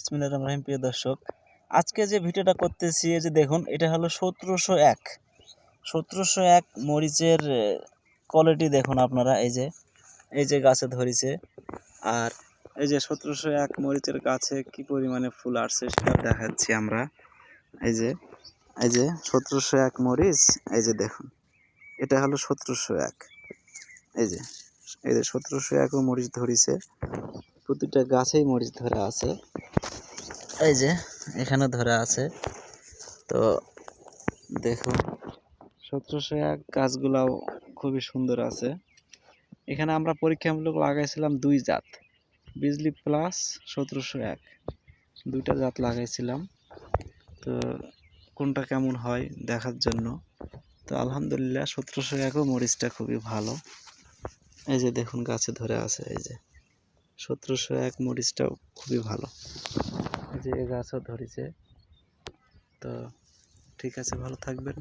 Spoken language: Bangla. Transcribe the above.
বিসমিল্লাহ রহিম, প্রিয় দর্শক, আজকে যে ভিডিওটা করতেছি যে দেখুন, এটা হলো সতেরোশো এক। সতেরোশো এক মরিচের কোয়ালিটি দেখুন আপনারা, এই যে এই যে গাছে ধরিছে। আর এই যে সতেরোশো এক মরিচের গাছে কি পরিমাণে ফুল আসছে, সেটা দেখাচ্ছি আমরা। এই যে এই যে সতেরোশো এক মরিচ, এই যে দেখুন, এটা হলো সতেরোশো এক। এই যে এই যে সতেরোশো একও মরিচ ধরিছে, প্রতিটা গাছেই মরিচ ধরা আছে। এই যে, এখানে ধরে আছে। তো দেখুন, সতেরোশো এক গাছগুলাও খুবই সুন্দর আছে। এখানে আমরা পরীক্ষামূলক লাগাইছিলাম দুই জাত, বিজলি প্লাস সতেরোশো এক। দুইটা জাত লাগাইছিলাম। তো কোনটা কেমন হয় দেখার জন্য। তো আলহামদুলিল্লাহ সতেরোশো একও মরিচটা খুবই ভালো। এই যে দেখুন, গাছে ধরে আছে, এই যে। সতেরোশো এক মরিচটাও খুবই ভালো। যে গাছও ধরেছে। তো ঠিক আছে ভালো থাকবেন।